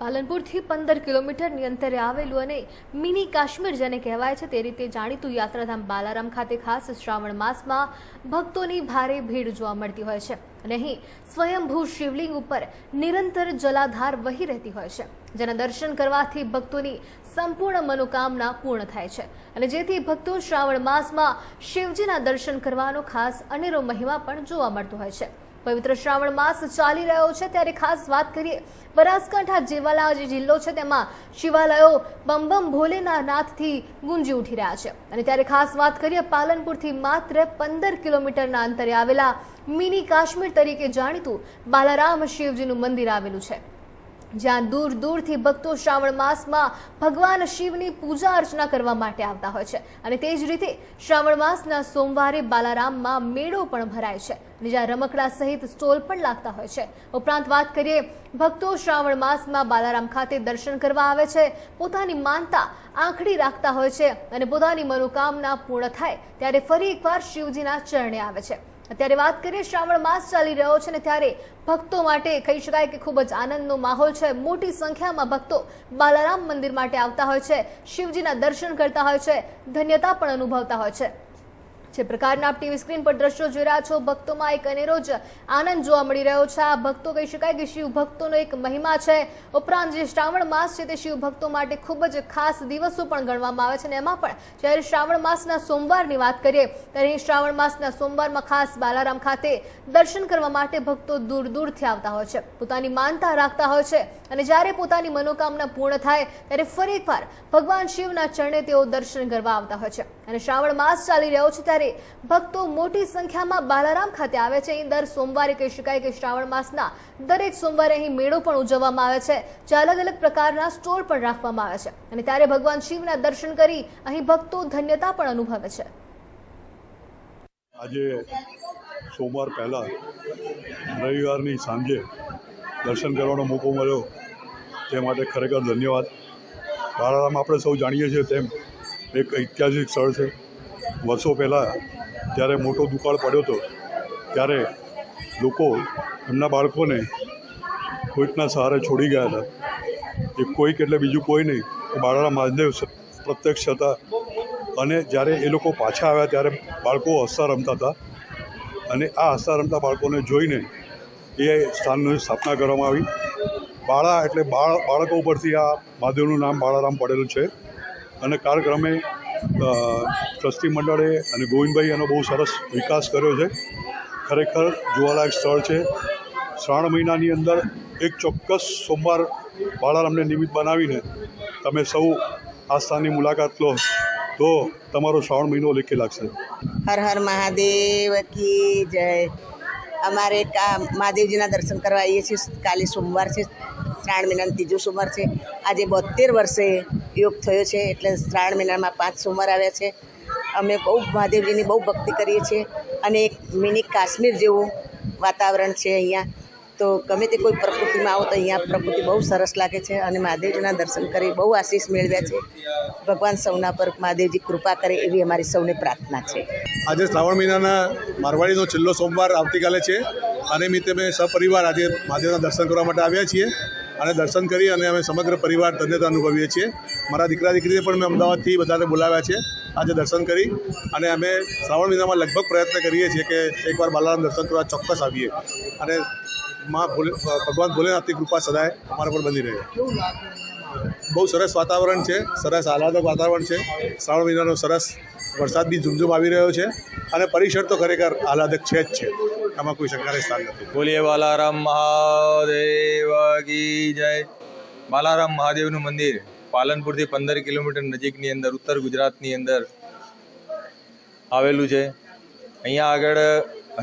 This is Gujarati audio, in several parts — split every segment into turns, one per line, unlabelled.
પાલનપુરથી પંદર કિલોમીટરની અંતરે આવેલું અને મિની કાશ્મીર જેને કહેવાય છે, તે રીતે જાણીતું યાત્રાધામ બાલારામ ખાતે ખાસ શ્રાવણ માસમાં ભક્તોની ભારે ભીડ જોવા મળતી હોય છે અને અહીં સ્વયંભૂ શિવલિંગ ઉપર નિરંતર જલાધાર વહી રહેતી હોય છે, જેના દર્શન કરવાથી ભક્તોની સંપૂર્ણ મનોકામના પૂર્ણ થાય છે અને જેથી ભક્તો શ્રાવણ માસમાં શિવજીના દર્શન કરવાનો ખાસ અનેરો મહિમા પણ જોવા મળતો હોય છે. પવિત્ર શ્રાવણ માસ ચાલી રહ્યો છે, ત્યારે ખાસ વાત કરીએ બનાસકાંઠા જેવાલા જે જિલ્લો છે, તેમાં શિવાલયો બમ બમ ભોલેના નાથથી ગુંજી ઉઠી રહ્યા છે. અને ત્યારે ખાસ વાત કરીએ પાલનપુરથી માત્ર પંદર કિલોમીટરના અંતરે આવેલા મિની કાશ્મીર તરીકે જાણીતું બાલારામ શિવજીનું મંદિર આવેલું છે. જ્યાં દૂર દૂરથી ભક્તો શ્રાવણ માસમાં ભગવાન શિવની પૂજા અર્ચના કરવા માટે આવતા હોય છે. અને તે જ રીતે શ્રાવણ માસના સોમવારે બાલારામમાં મેળો પણ ભરાય છે જ્યાં રમકડા સહિત સ્ટોલ પણ લાગતા હોય છે. ઉપરાંત વાત કરીએ, ભક્તો શ્રાવણ માસમાં બાલારામ ખાતે દર્શન કરવા આવે છે, પોતાની માનતા આંખડી રાખતા હોય છે અને પોતાની મનોકામના પૂર્ણ થાય, ત્યારે ફરી એકવાર શિવજીના ચરણે આવે છે. અત્યારે વાત કરીએ, શ્રાવણ માસ ચાલી રહ્યો છે ને ત્યારે ભક્તો માટે કહી શકાય કે ખૂબ જ આનંદનો માહોલ છે. મોટી સંખ્યામાં ભક્તો બાલારામ મંદિર માટે આવતા હોય છે. શિવજીના દર્શન કરતા હોય છે. ધન્યતા પણ અનુભવતા હોય છે. જે પ્રકારના આપ ટીવી સ્ક્રીન પર દ્રશ્યો જોઈ રહ્યા છો, ભક્તોમાં એક અનેરો જ આનંદ જોવા મળી રહ્યો છે. આ ભક્તો કહી શકાય કે શિવ ભક્તોનો એક મહિમા છે. ઉપરાંત જે શ્રાવણ માસ છે તે શિવ ભક્તો માટે ખૂબ જ ખાસ દિવસો પણ ગણવામાં આવે છે અને એમાં પણ જ્યારે શ્રાવણ માસના સોમવારની વાત કરીએ, ત્યારે શ્રાવણ માસના સોમવારમાં ખાસ બાલારામ ખાતે દર્શન કરવા માટે ભક્તો દૂર દૂરથી આવતા હોય છે. પોતાની માનતા રાખતા હોય છે અને જ્યારે પોતાની મનોકામના પૂર્ણ થાય, ત્યારે ફરી એકવાર ભગવાન શિવના ચરણે તેઓ દર્શન કરવા આવતા હોય છે. અને શ્રાવણ માસ ચાલી રહ્યો છે ત્યારે ભક્તો મોટી સંખ્યામાં બાલારામ ખાતે આવે છે. અહીં દર સોમવારે કહી શકાય કે શ્રાવણ માસના દરેક સોમવારે અહીં મેળો પણ ઉજવવામાં આવે છે, જે અલગ અલગ પ્રકારના સ્ટોલ પણ રાખવામાં આવે છે. અને ત્યારે ભગવાન શિવના દર્શન કરી અહીં ભક્તો ધન્યતા પણ અનુભવે છે.
આજે સોમવાર પહેલાં રવિવારની સાંજે દર્શન કરવાનો મોકો મળ્યો. તે માટે ખરેખર ધન્યવાદ. બાળારામ આપણે સૌ જાણીએ છીએ તેમ એક ઐતિહાસિક સ્થળ છે. વર્ષો પહેલાં જ્યારે મોટો દુકાળ પડ્યો હતો, ત્યારે લોકો એમના બાળકોને કોઈકના સહારે છોડી ગયા હતા. એ કોઈક એટલે બીજું કોઈ નહીં બાળારામ મહાદેવ પ્રત્યક્ષ હતા. અને જ્યારે એ લોકો પાછા આવ્યા, ત્યારે બાળકો હસતા રમતા હતા. અને આ હસતા રમતા બાળકોને જોઈને એ સ્થાનની સ્થાપના કરવામાં આવી. બાળા એટલે બાળ, બાળકો ઉપરથી આ મહાદેવનું નામ બાળારામ પડેલું છે. અને કાળક્રમે ટ્રસ્ટી મંડળે અને ગોવિંદભાઈ એનો બહુ સરસ વિકાસ કર્યો છે. ખરેખર જોવાલાયક સ્થળ છે. શ્રાવણ મહિનાની અંદર એક ચોક્કસ સોમવાર બાળારામને નિમિત્ત બનાવીને તમે સૌ આ સ્થાનની મુલાકાત લો, તો તમારો શ્રાવણ મહિનો લેખી લાગશે.
હર હર મહાદેવ કી જય. અમારે મહાદેવજીના દર્શન કરવા આવીએ છીએ. કાલે સોમવાર છે. શ્રાવણ મહિનાનું ત્રીજો સોમવાર છે. આજે બોતેર વર્ષે યોગ થયો છે એટલે શ્રાવણ મહિનામાં પાંચ સોમવાર આવ્યા છે. અમે બહુ મહાદેવજીની બહુ ભક્તિ કરીએ છીએ અને એક મિની કાશ્મીર જેવું વાતાવરણ છે અહીંયા. તો ગમે તે કોઈ પ્રકૃતિમાં આવો તો અહીંયા પ્રકૃતિ બહુ સરસ લાગે છે અને મહાદેવજીના દર્શન કરી બહુ આશીષ મેળવ્યા છે. ભગવાન સૌના પર મહાદેવજી કૃપા કરે એવી અમારી સૌની પ્રાર્થના છે.
આજે શ્રાવણ મહિનાના મારવાડીનો છેલ્લો સોમવાર આવતીકાલે છે. અને નિમિત્તે અમે સપરિવાર આજે મહાદેવના દર્શન કરવા માટે આવ્યા છીએ. અને દર્શન કરી અને અમે સમગ્ર પરિવાર ધન્યતા અનુભવીએ છીએ. મારા દીકરા દીકરીને પણ મેં અમદાવાદથી બધાને બોલાવ્યા છે. આજે દર્શન કરી અને અમે શ્રાવણ મહિનામાં લગભગ પ્રયત્ન કરીએ છીએ કે એકવાર બાલારામ દર્શન કરવા ચોક્કસ આવીએ. અને માં ભોલે, ભગવાન ભોલેનાથની કૃપા સદાય અમારા પર બની રહે. બહુ સરસ વાતાવરણ છે, સરસ આહલાદક વાતાવરણ છે. શ્રાવણ મહિનાનો સરસ વરસાદ બી ઝુમઝુમ આવી રહ્યો છે. અને પરિસર તો ખરેખર આહલાદક છે જ છે. આમાં કોઈ શંકાને સ્થાન નથી.
બોલીએ, બાલારામ મહાદેવ કી જય. બાલારામ મહાદેવનું મંદિર પાલનપુરથી પંદર કિલોમીટર નજીકની અંદર, ઉત્તર ગુજરાતની અંદર આવેલું છે. અહીંયા આગળ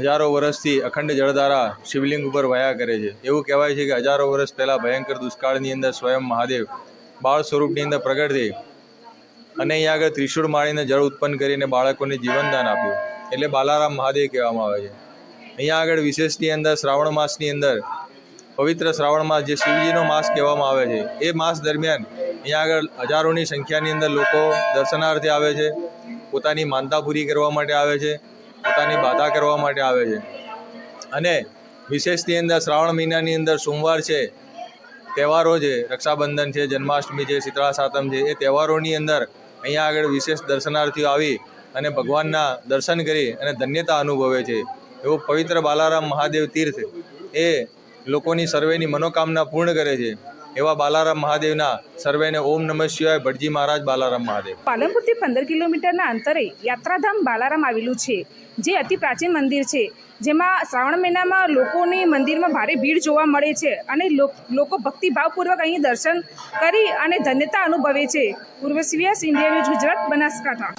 હજારો વર્ષથી અખંડ જળધારા શિવલિંગ ઉપર વયા કરે છે. એવું કહેવાય છે કે હજારો વર્ષ પહેલાં ભયંકર દુષ્કાળની અંદર સ્વયં મહાદેવ બાળ સ્વરૂપની અંદર પ્રગટ થઈ અને અહીંયા આગળ ત્રિશૂળ માળીને જળ ઉત્પન્ન કરીને બાળકોને જીવનદાન આપ્યું. એટલે બાલારામ મહાદેવ કહેવામાં આવે છે. અહીંયા આગળ વિશેષની અંદર શ્રાવણ માસની અંદર પવિત્ર શ્રાવણ માસ જે શિવજીનો માસ કહેવામાં આવે છે, એ માસ દરમિયાન અહીંયા આગળ હજારોની સંખ્યાની અંદર લોકો દર્શનાર્થે આવે છે, પોતાની માનતા પૂરી કરવા માટે આવે છે, પોતાની બાધા કરવા માટે આવે છે. અને વિશેષની અંદર શ્રાવણ મહિનાની અંદર સોમવાર છે, તહેવારો છે, રક્ષાબંધન છે, જન્માષ્ટમી છે, શીતળા સાતમ છે, એ તહેવારોની અંદર અહીંયા આગળ વિશેષ દર્શનાર્થીઓ આવી અને ભગવાનના દર્શન કરી અને ધન્યતા અનુભવે છે. એવું પવિત્ર બાલારામ મહાદેવ તીર્થ એ લોકોની સર્વેની મનોકામના પૂર્ણ કરે છે. એવા બાલારામ મહાદેવના સર્વેને ઓમ નમઃ શિવાય ભટજી મહારાજ બાલારામ મહાદેવ.
પાલનપુરથી પંદર કિલોમીટરના અંતરે યાત્રાધામ બાલારામ આવેલું છે, જે અતિ પ્રાચીન મંદિર છે. જેમાં શ્રાવણ મહિનામાં લોકોની મંદિરમાં ભારે ભીડ જોવા મળે છે અને લોક- ભક્તિભાવપૂર્વક અહીં દર્શન કરી અને ધન્યતા અનુભવે છે. પૂર્વ સિવિયસ ઇન્ડિયા ન્યૂઝ ગુજરાત, બનાસકાંઠા.